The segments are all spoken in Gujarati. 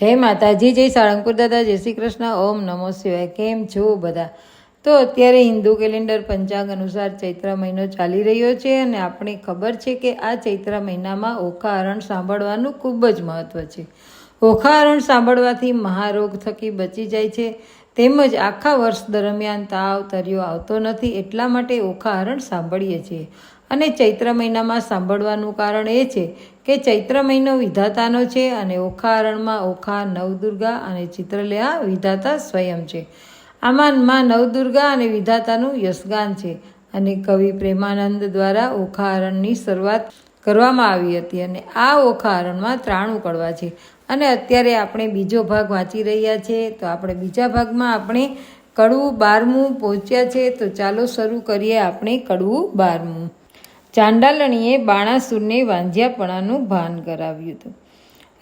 જય માતાજી, જય સાળંગપુર દાદા, જય શ્રી કૃષ્ણ, ઓમ નમો શિવાય. કેમ છો બધા? તો અત્યારે હિન્દુ કેલેન્ડર પંચાંગ અનુસાર ચૈત્ર મહિનો ચાલી રહ્યો છે અને આપણે ખબર છે કે આ ચૈત્ર મહિનામાં ઓખા હરણ સાંભળવાનું ખૂબ જ મહત્ત્વ છે. ઓખાહરણ સાંભળવાથી મહારોગ થકી બચી જાય છે. તેમજ આખા વર્ષ દરમિયાન તાવ, તર્યો આવતો નથી, એટલા માટે ઓખા હરણ સાંભળીએ છીએ. અને ચૈત્ર મહિનામાં સાંભળવાનું કારણ એ છે કે ચૈત્ર મહિનો વિધાતાનો છે અને ઓખા હરણમાં ઓખા નવદુર્ગા અને ચિત્રલેહા વિધાતા સ્વયં છે. આમાં માં નવદુર્ગા અને વિધાતાનું યશગાન છે અને કવિ પ્રેમાનંદ દ્વારા ઓખા હરણની શરૂઆત કરવામાં આવી હતી અને આ ઓખા હરણમાં ત્રાણું કડવા છે. અને અત્યારે આપણે બીજો ભાગ વાંચી રહ્યા છીએ તો આપણે બીજા ભાગમાં આપણે કડવું બારમું પહોંચ્યા છે તો ચાલો શરૂ કરીએ આપણે કડવું બારમું. ચાંડાલણીએ બાણાસુરને વાંઝ્યાપણાનું ભાન કરાવ્યું હતું.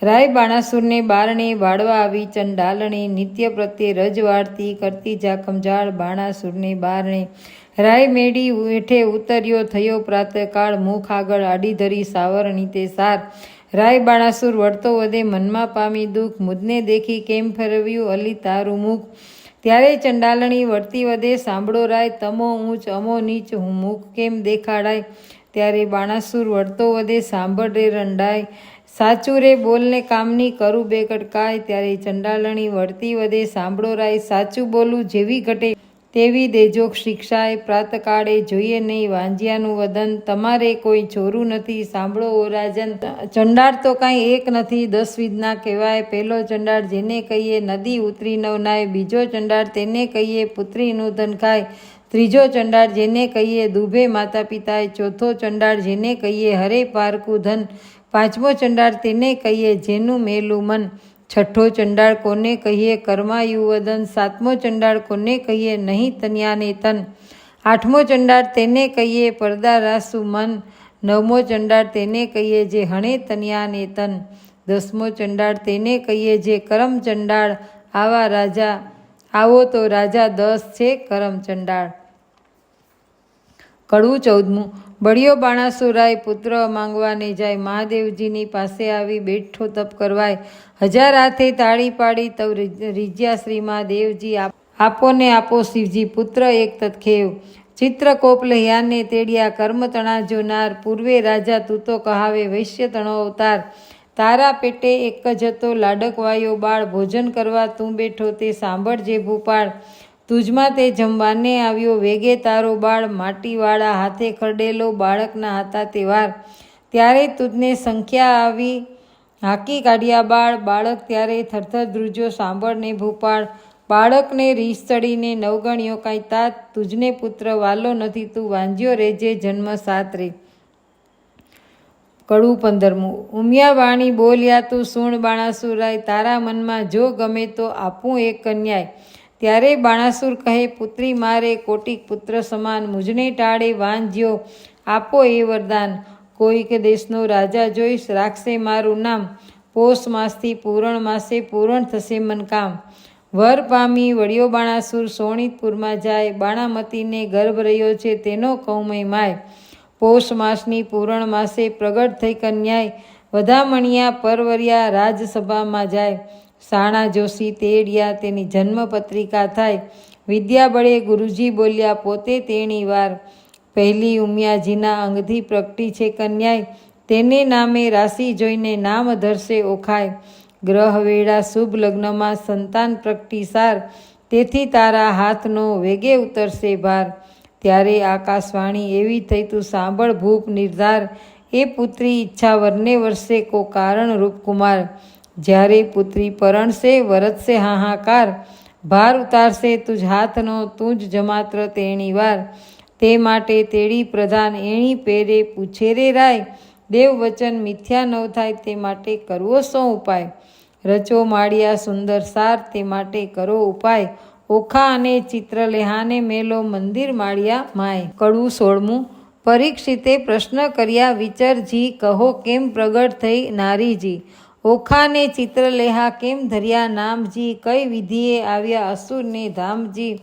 રાય બાણાસુરને બારણે વાળવા આવી ચંડાલણી નિત્ય પ્રત્યે રજ વાળતી કરતી જાકમજાળ બાણાસુરને બારણે. રાય મેડી હેઠે ઉતર્યો થયો પ્રાતકાળ મુખ આગળ આડી ધરી સાવરણી તે સાર. રાય બાણાસુર વળતો વધે મનમાં પામી દુઃખ, મુદને દેખી કેમ ફેરવ્યું અલી તારું મુખ? ત્યારે ચંડાલણી વળતી વધે, સાંભળો રાય, તમો ઊંચ, અમો નીચ, હું મુખ કેમ દેખાડાય? ત્યારે બાણાસુર વળતો વધે, સાંભળ રે રંડાય. સાચું રે બોલને કામની કરું બે કટકાય ત્યારે ચંડાલણી વળતી વધે, સાંભળો રાય, સાચું બોલું જેવી ઘટે. તેવી દેજો શિક્ષાએ પ્રાતકાળે જોઈએ નહીં, વાંજિયાનું વદન તમારે કોઈ છોરું નથી, સાંભળો ઓ રાજન ચંડાળ તો કાંઈ એક નથી, દસ વિધના કહેવાય. પહેલો ચંડાળ જેને કહીએ નદી ઉતરી નવનાય બીજો ચંડાળ તેને કહીએ પુત્રીનું ધન ખાય, ત્રીજો ચંડાળ જેને કહીએ દુભે માતા પિતાએ ચોથો ચંડાળ જેને કહીએ હરે પારકું ધન, પાંચમો ચંડાળ તેને કહીએ જેનું મેલું મન. છઠ્ઠો ચંડાળ કોને કહીએ? કર્માયુવદન સાતમો ચંડાળ કોને કહીએ? નહીં તન્યાને તન. આઠમો ચંડાળ તેને કહીએ? પડદા રાસુ મન. નવમો ચંડાળ તેને કહીએ? જે હણે તન્યાને તન. દસમો ચંડાળ તેને કહીએ? જે કરમ ચંડાળ. આવા રાજા. આવો તો રાજા દસ છે કરમ ચંડાળ. કડવું ચૌદમું. બળિયો બાણાસુરાય પુત્ર માંગવાને જાય મહાદેવજીની પાસે આવી બેઠો તપ કરવાય. હજાર હાથે તાળી પાડી તવ રીજ્યા શ્રી મહાદેવજી આપોને આપો શિવજી, પુત્ર એક તત્ખેવ. ચિત્રકોપ લહ્યાને તેડિયા, કર્મ તણા જોનાર પૂર્વે રાજા તું તો કહાવે, વૈશ્ય તણો અવતાર. તારા પેટે એક જ હતો લાડકવાયો બાળ, ભોજન કરવા તું બેઠો તે સાંભળજે ભૂપાળ. તુજમાં તે જમવાને આવ્યો. વેગે તારો બાળ માટીવાળા હાથે ખરડેલો બાળકના હતા તે વાર. ત્યારે તુજને સંખ્યા આવી. હાકી કાઢ્યા બાળ. બાળક ત્યારે થરથર ધ્રુજો સાંભળને ભૂપાળ. બાળકને રીસ ચડીને નવગણ્યો કાંઈ તાત. તુજને પુત્ર વાલો નથી. તું વાંજ્યો રેજે જન્મ સાત રે. કડવું પંદરમું. ઉમિયા વાણી બોલ્યા તું, સુણ બાણાસુરાય, તારા મનમાં જો ગમે તો આપું એક કન્યાય. ત્યારે બાણાસુર કહે, પુત્રી મારે કોટિક પુત્ર સમાન મુજને ટાળે, વાંજ્યો, આપો એ વરદાન. કોઈક દેશનો રાજા જોઈશ, રાખશે મારું નામ. પોષ માસથી પૂરણ માસે પૂરણ થશે મનકામ વર પામી વળ્યો બાણાસુર, સોણિતપુરમાં જાય. બાણામતીને ગર્ભ રહ્યો છે, તેનો કૌમય માય. પોષ માસની પૂરણ માસે પ્રગટ થઈ કન્યાય. વધામણિયા પરવરિયા રાજસભામાં જાય. સાણા જોશી તેડિયા તેની જન્મપત્રિકા થાય. વિદ્યા બળે ગુરુજી બોલ્યા, પોતે તેણી વાર. પહેલી ઉમિયાજીના અંગથી પ્રગટી છે કન્યાય તેને નામે રાશિ જોઈને નામ ધરશે ઓખાય ગ્રહ વેળા શુભ લગ્નમાં સંતાન પ્રગટી સાર. તેથી તારા હાથનો વેગે ઉતરશે ભાર. ત્યારે આકાશવાણી એવી થઈ, તું સાંભળ ભૂપ નિર્ધાર. એ પુત્રી ઈચ્છા વરને વર્ષે કો કારણ રૂપકુમાર જ્યારે પુત્રી પરણશે વરતશે હાહાકાર. ભાર ઉતારશે તુજ હાથનો તું જ જમાત્ર તેણી વાર. તે માટે તેડી પ્રધાન એણી પેરે પૂછે રે રાય. દેવ વચન મિથ્યા ન થાય, તે માટે કરવો સો ઉપાય. રચો માળિયા સુંદર સાર, તે માટે કરો ઉપાય. ઓખા અને ચિત્રલેહાને મેલો મંદિર માળિયા માય. કડવું સોળમું. પરીક્ષિતે પ્રશ્ન કર્યા, વિચરજી કહો, કેમ પ્રગટ થઈ નારીજી? ઓખાને ચિત્રલેહા કેમ ધર્યા નામજી? કઈ વિધિએ આવ્યા અસુરને ધામજી?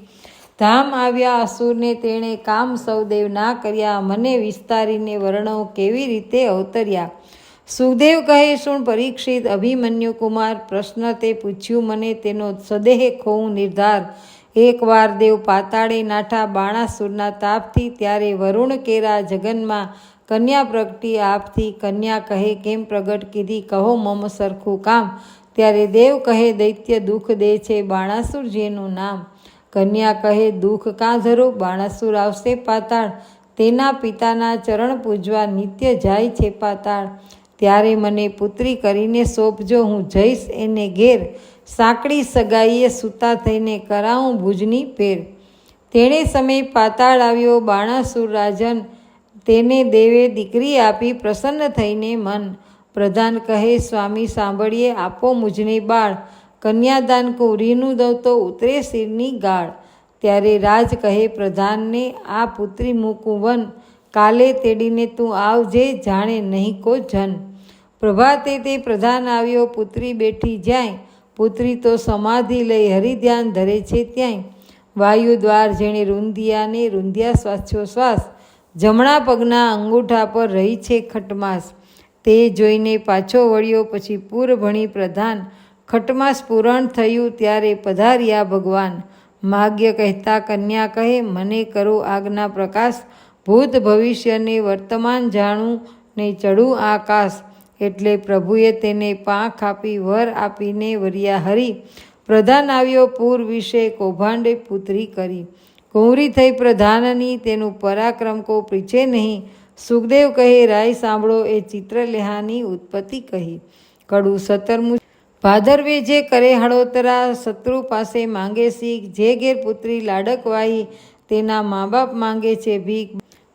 ધામ આવ્યા અસુરને તેણે કામ સૌદેવ ના કર્યા. મને વિસ્તારીને વર્ણો કેવી રીતે અવતર્યા? સુખદેવ કહે શું પરીક્ષિત અભિમન્યુ કુમાર, પ્રશ્ન તે પૂછ્યું મને તેનો સદેહ ખોઉં નિર્ધાર. એકવાર દેવ પાતાળે નાઠા બાણાસુરના તાપથી ત્યારે વરુણ કેરા જગનમાં કન્યા પ્રગટી આપથી કન્યા કહે, કેમ પ્રગટ કીધી? કહો મમ સરખું કામ. ત્યારે દેવ કહે, દૈત્ય દુઃખ દે છે બાણાસુરજીનું નામ. કન્યા કહે, દુઃખ કાં ધરો? બાણાસુર આવશે પાતાળ. તેના પિતાના ચરણ પૂજવા નિત્ય જાય છે પાતાળ. ત્યારે મને પુત્રી કરીને સોંપજો, હું જઈશ એને ઘેર. સાંકડી સગાઈએ સૂતા થઈને કરાવું ભુજની પેર તેણે સમય પાતાળ આવ્યો બાણાસુર રાજન. તેને દેવે દીકરી આપી પ્રસન્ન થઈને મન. પ્રધાન કહે, સ્વામી, સાંભળીએ, આપો મુજને બાળ. કન્યાદાન કુરીનું દઉં તો ઉતરે શિરની ગાળ. ત્યારે રાજ કહે, પ્રધાનને, આ પુત્રી મૂકું વન. કાલે તેડીને તું આવજે જાણે નહીં કો જન. પ્રભાતે તે પ્રધાન આવ્યો, પુત્રી બેઠી જ્યાંય. પુત્રી તો સમાધિ લઈ હરિધ્યાન ધરે છે ત્યાંય. વાયુ દ્વાર જેણે રૂંધિયાને રૂંધિયા શ્વાસોશ્વાસ જમણા પગના અંગૂઠા પર રહી છે ખટમાસ. તે જોઈને પાછો વળ્યો, પછી પૂર ભણી પ્રધાન, ખટમાસ પૂરણ થયું ત્યારે પધાર્યા ભગવાન. માગ્ય કહેતા કન્યા કહે, મને કરો આજ્ઞા પ્રકાશ. ભૂત ભવિષ્યને વર્તમાન જાણું ને ચડું આકાશ. એટલે પ્રભુએ તેને પાંખ આપી, વર આપીને વર્યા હરી. પ્રધાન આવ્યો પૂર વિશે કૌભાંડે પુત્રી કરી. કુંવરી થઈ પ્રધાનની તેનું પરાક્રમ કો પીછે નહીં. સુખદેવ કહે, રાય સાંભળો. એ ચિત્રલેહાની ઉત્પત્તિ કહી. કડું સતરમું ભાદરવે જે કરે હળોતરા, શત્રુ પાસે માંગે શીખ. જે ઘેર પુત્રી લાડકવાહી, તેના મા બાપ માંગે છે ભીખ.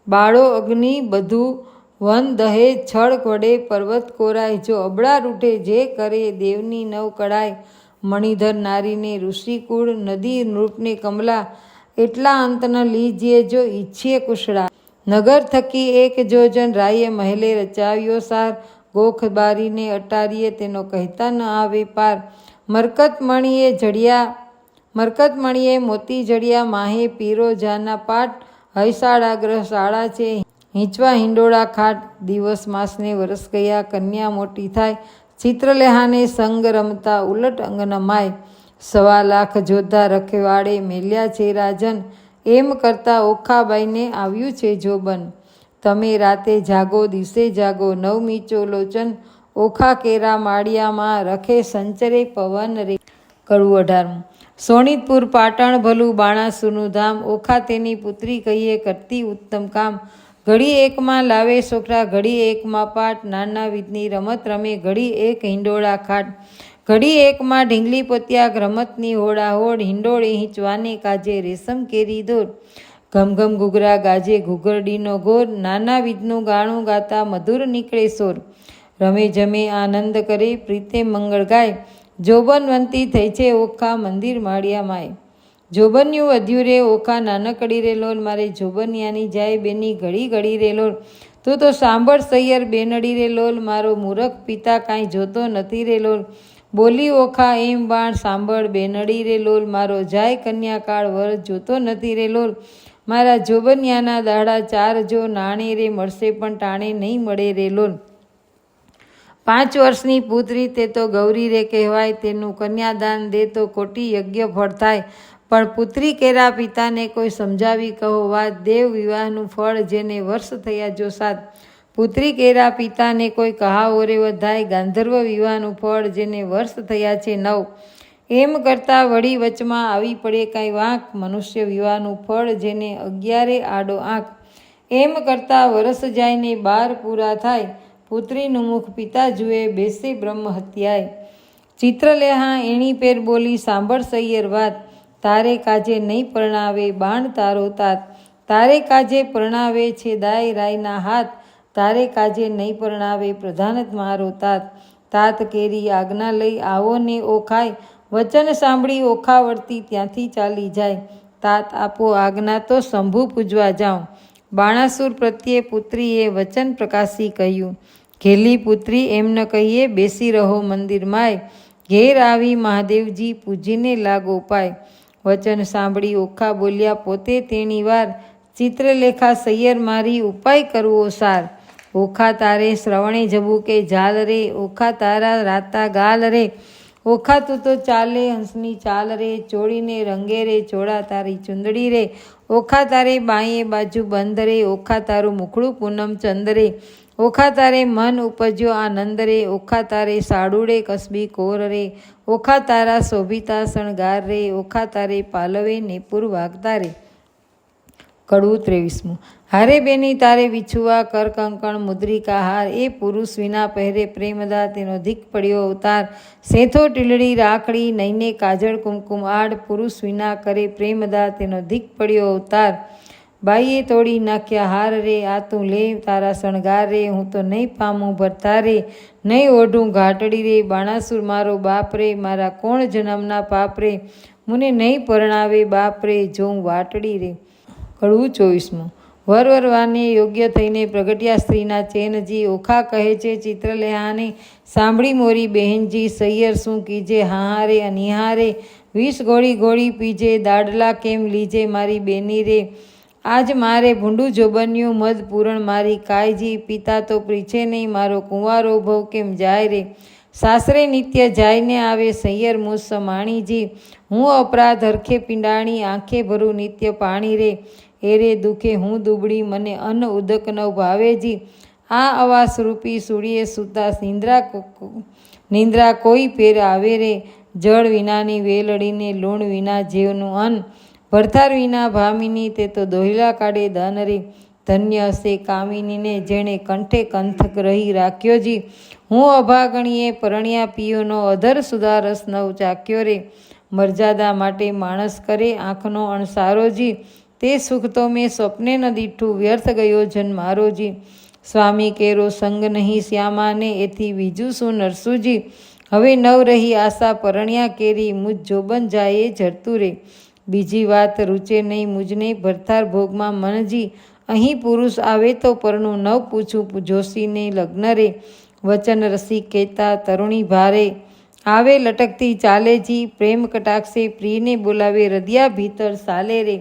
બાળો અગ્નિ, બધું વન દહે, છળ વડે પર્વત કોરાય. જો અબળા રૂઠે, જે કરે દેવની નવ કળાય. મણિધર નારીને ઋષિકુળ, નદી નૃપને કમલા. એટલા અંતન લીજીએ જો ઈચ્છીએ કુશળા. નગર થકી એક જોજન રાયે મહેલે રચાવ્યો સાર. ગોખ બારીને અટારીએ તેનો કહેતા ન આવે પાર. મરકતમણીએ જડિયા મરકતમણીએ મોતી જડિયા, માહે પીરો જાના પાટ. હૈસાળાગ્રહ શાળા છે, હિંચવા હિંડોળા ખાટ. દિવસ માસને વરસ ગયા, કન્યા મોટી થાય. ચિત્રલેહાને સંગ રમતા, ઉલટ અંગના માય. સવા લાખ જોધા રખેવાળે મેલ્યા છે રાજન. એમ કરતાં ઓખાબાઈને આવ્યું છે જોબન. તમે રાતે જાગો, દિવસે જાગો નવમીચો લોચન ઓખા કેરા માળિયામાં રખે સંચરે પવન રે. કડું અઢારમું. સોનિતપુર પાટણ, ભલું, બાણાસુરનું ધામ. ઓખા તેની પુત્રી કહીએ કરતી ઉત્તમ કામ. ઘડી એકમાં લાવે છોકરા, ઘડી એકમાં પાટ નાના વિધની રમત રમે, ઘડી એક હિંડોળા ખાટ. ઘડી એકમાં ઢીંગલી પોત્યાગ રમતની હોડાહોડ હિંડોળી હિંચવાને કાજે, રેશમ કેરી દોર, ઘમઘમ ઘૂઘરા ગાજે, ઘૂઘરડીનો ઘોર નાના વિધનું ગાણું ગાતા મધુર નીકળે સોર. રમે જમે આનંદ કરે, પ્રીતે મંગળ ગાય. જોબનવંતી થઈ છે ઓખા મંદિર માળિયા માય. જોબન્યું વધ્યું રે ઓખા નાનકડી રે લોલ મારે જોબનિયાની જાય બેની ઘડી ઘડી રે લોલ તું તો સાંભળ સૈયર બેનડી રે લોલ મારો મૂરખ પિતા કાંઈ જોતો નથી રે લોલ બોલી ઓખા એમ બાણ, સાંભળ, બેનડી રે લોલ, મારો જાય કન્યાકાળ, વર જોતો નથી રે લોલ. મારા જોબનિયાના દાડા ચાર જો નાણે રે, મળશે પણ ટાણે નહીં મળે રે લોલ. પાંચ વર્ષની પુત્રી તે તો ગૌરી રે કહેવાય, તેનું કન્યાદાન દે તો કોટી યજ્ઞ ફળ થાય. પણ પુત્રી કેરા પિતાને કોઈ સમજાવી કહો વાત દેવ વિવાહનું ફળ જેને વર્ષ થયા જો સાત પુત્રી કેરા પિતાને કોઈ કહાવો રે વધાય, ગાંધર્વ વિવાહનું ફળ જેને વર્ષ થયા છે નવ. એમ કરતાં વળી વચમાં આવી પડે કાંઈ વાંક, મનુષ્ય વિવાહનું ફળ જેને અગિયારે આડો આંખ એમ કરતાં વરસ જાયને બાર પૂરા થાય, પુત્રીનું મુખ પિતા જુએ બેસે બ્રહ્મ હત્યાય ચિત્રલેહા એણી પેર બોલી, સાંભળ સૈયર વાત, તારે કાજે નહીં પરણાવે બાણ તારો તાત. તારે કાજે પરણાવે છે દાય રાયના હાથ. તારે કાજે નહીં પરણાવે પ્રધાનત મારો તાત. તાત કેરી આજ્ઞા લઈ આવો ને ઓખાય. વચન સાંભળી ઓખાવડતી ત્યાંથી ચાલી જાય. તાત આપો આજ્ઞા તો શંભુ પૂજવા જાઉં. બાણાસુર પ્રત્યે પુત્રીએ વચન પ્રકાશી કહ્યું. ઘેલી પુત્રી એમને કહીએ, બેસી રહો મંદિરમાંય ઘેર આવી મહાદેવજી પૂજીને લાગો પાય. વચન સાંભળી ઓખા બોલ્યા, પોતે તેણી વાર ચિત્રલેખા સૈયર મારી ઉપાય કરવો સાર. ઓખા તારે શ્રવણે જવું કે જાલ રે? ઓખા તારા રાતા ગાલ રે? ઓખા તું તો ચાલે, હંસની ચાલ રે, ચોળીને રંગે રે, ચોળા તારી ચુંદડી રે. ઓખા તારે બાઈએ બાજુ બંધ રે, ઓખા તારું મુખડું પૂનમ ચંદ રે. ઓખા તારે મન ઉપજ્યો આનંદ રે, ઓખા તારે સાડુડે કસબી કોર રે. ઓખા તારા શોભિતા શણગાર રે, ઓખા તારે પાલવે નેપુર વાગતા રે. કડવું ત્રેવીસમું. હારે બેની તારે વિછુવા, કર કંકણ, મુદ્રિકા, હાર. એ પુરુષ વિના પહેરે પ્રેમદા તેનો ધીક પડ્યો અવતાર. સેથો ટીલડી, રાખડી નઈને કાજળ, કુમકુમ આડ પુરુષ વિના કરે પ્રેમદા તેનો ધીક પડ્યો અવતાર. બાઈએ તોડી નાખ્યા, હાર રે, આ તું લે, તારા શણગાર રે, હું તો નહીં પામું ભરતા રે. નહીં ઓઢું ઘાટડી રે, બાણાસુર મારો બાપ રે, મારા કોણ જન્મના પાપ રે? મને નહીં પરણાવે બાપ રે જોઉં વાટડી રે. કડવું ચોવીસમું વરવરવાને યોગ્ય થઈને પ્રગટ્યા સ્ત્રીના ચેનજી ઓખા કહે છે, ચિત્રલેહાને સાંભળી મોરી બહેનજી, સૈયર શું કીજે, હાહારે અનિહારે વીસ ગોળી ગોળી પીજે, દાડલા કેમ લીજે, મારી બેની રે, આજ મારે ભૂંડું જોબન્યું, મધ પૂરણ મારી કાયજી, પિતા તો પ્રીછે નહીં, મારો કુંવારો ભવ કેમ જાય રે? સાસરે નિત્ય જાયને આવે સૈયર મુસ માણીજી, હું અપરાધ હરખે પિંડાણી, આંખે ભરું નિત્ય પાણી રે એરે દુખે હું દુબળી, મને અન્ન ઉદક ન ભાવેજી. આ અવાસ રૂપી સૂળીએ સૂતા નિંદ્રા નિંદ્રા કોઈ પેર આવે રે? જળ વિનાની વેલડીને લૂણ વિના જીવનું અન્ન. ભરથાર વિના ભામિની તે તો દોહિલા કાઢે ધન રે. ધન્ય હશે કામિનીને જેણે કંઠે કંથક રહી રાખ્યો જી હું અભાગણીએ પરણ્યા પિયોનો અધર સુધારસ નવ ચાક્યો રે. મર્યાદા માટે માણસ કરે આંખનો અણસારો જી તે સુખ તો મેં સ્વપ્ને ન દીઠું વ્યર્થ ગયો જન મારોજી. સ્વામી કેરો સંગ નહીં શ્યામાને, એથી બીજું શું નરસુજી? હવે નવ રહી આશા પરણ્યા કેરી, મુજ જોબન જાય જરતું રે. બીજી વાત રૂચે નહીં મુજને ભરથાર ભોગમાં મનજી અહીં પુરુષ આવે તો પરનું ન પૂછું જોશીને લગ્ન રે. વચન રસી કહેતા તરુણી ભારે. આવે લટકતી ચાલેજી, પ્રેમ કટાક્ષે પ્રિયને બોલાવે હૃદયા ભીતર સાલે રે.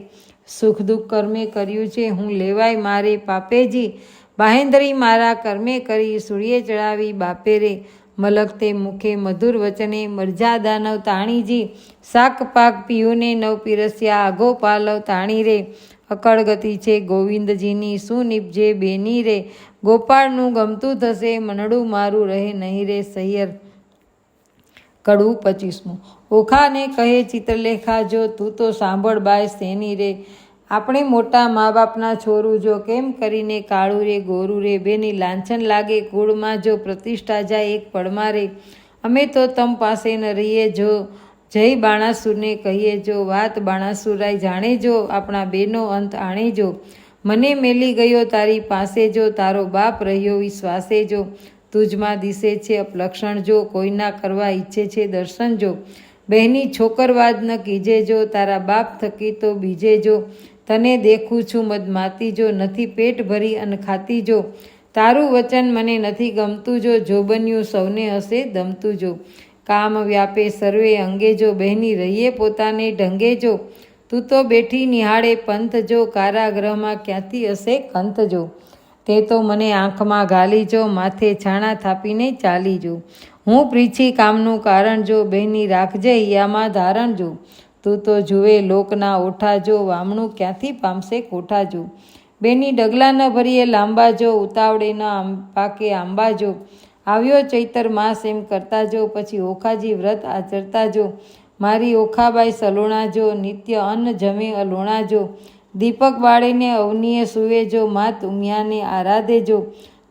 સુખ દુઃખ કર્મે કર્યું છે, હું લેવાય મારે પાપેજી બાહેન્દ્રી મારા કર્મે કરી સૂર્ય ચડાવી, બાપે રે. મલકતે મુખે મધુર વચને મરજા દાનવ તાણીજી શાક પાક પીયુને નવ પીરસ્યા આગો પાલવ તાણી રે. અકળ ગતિ છે ગોવિંદજીની, શું નિપજે બેની રે. ગોપાળનું ગમતું થશે, મનડું મારું રહે નહીં રે સૈયર. કડવું પચીસમું. ઓખાને કહે ચિત્રલેખા, જો તું તો સાંભળ બાય સેની રે? આપણે મોટા મા બાપના છોરું જો કેમ કરીને કાળું રે, ગોરું રે? બેની લાંછન લાગે કુળમાં જો પ્રતિષ્ઠા જાય એક પડમાં રે. અમે તો તમ પાસે ન રહીએ જો. જય બાણાસુરને કહીએ જો. વાત બાણાસુરાય જાણે જો. આપણા બેનો અંત આણે જો. મને મેલી ગયો તારી પાસે જો. તારો બાપ રહ્યો વિશ્વાસે જો. તુજમાં દિશે છે અપલક્ષણ જો, કોઈના કરવા ઈચ્છે છે દર્શન જો. બહેની છોકરવાદ ન કીજે જો, તારા બાપ થકી તો બીજે જો. તને દેખું છું મદમાતી જો, નથી પેટ ભરી અને ખાતી જો. તારું વચન મને નથી ગમતું જો, જોબન્યું સૌને હશે દમતું જો. કામ વ્યાપે સર્વે અંગે જો, બહેની રહીએ પોતાને ઢંગે જો. તું તો બેઠી નિહાળે પંથ જો, કારાગૃહમાં ક્યાંથી હશે કંથ જો. તે તો મને આંખમાં ગાલી જો, માથે છાણા થાપીને ચાલી જો. હું પ્રીછી કામનું કારણ જો, બહેની રાખજે, યામાં ધારણ જો. તું તો જુએ લોકના ઓઠા જો, વામણું ક્યાંથી પામશે કોઠા જો. બેની ડગલા ન ભરીએ, લાંબા જો, ઉતાવળે ન પાકે આંબા જો. આવ્યો ચૈતર માસ એમ કરતા જો, પછી ઓખાજી વ્રત આચરતા જો. મારી ઓખાબાઈ સલોણા જો, નિત્ય અન્ન જમે અલોણા જો. દીપક બાળીને અવનીએ સુવે જો, માત ઉમિયાને આરાધે જો.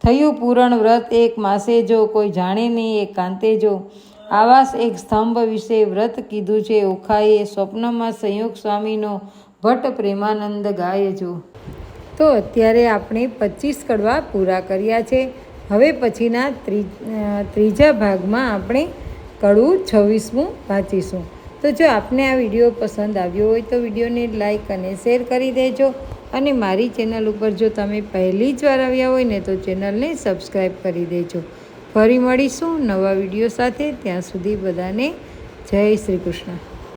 થયું પૂરણ વ્રત એક માસે જો, કોઈ જાણે નહીં એ કાંતે જો. આવાસ એક સ્તંભ વિશે વ્રત કીધું છે, ઓખાએ સ્વપ્નમાં સંયોગ સ્વામીનો ભટ્ટ પ્રેમાનંદ ગાય જો. તો અત્યારે આપણે પચીસ કડવા પૂરા કર્યા છે. હવે પછીના ત્રીજા ભાગમાં આપણે કડવું છવ્વીસમું વાંચીશું. તો જો આપને આ વીડિયો પસંદ આવ્યો હોય તો વિડીયોને લાઇક અને શેર કરી દેજો અને મારી ચેનલ ઉપર જો તમે પહેલી જ વાર આવ્યા હોય ને તો ચેનલને સબસ્ક્રાઈબ કરી દેજો. ફરી મળીશું નવા વીડિયો સાથે. ત્યાં સુધી બધાને જય શ્રી કૃષ્ણ.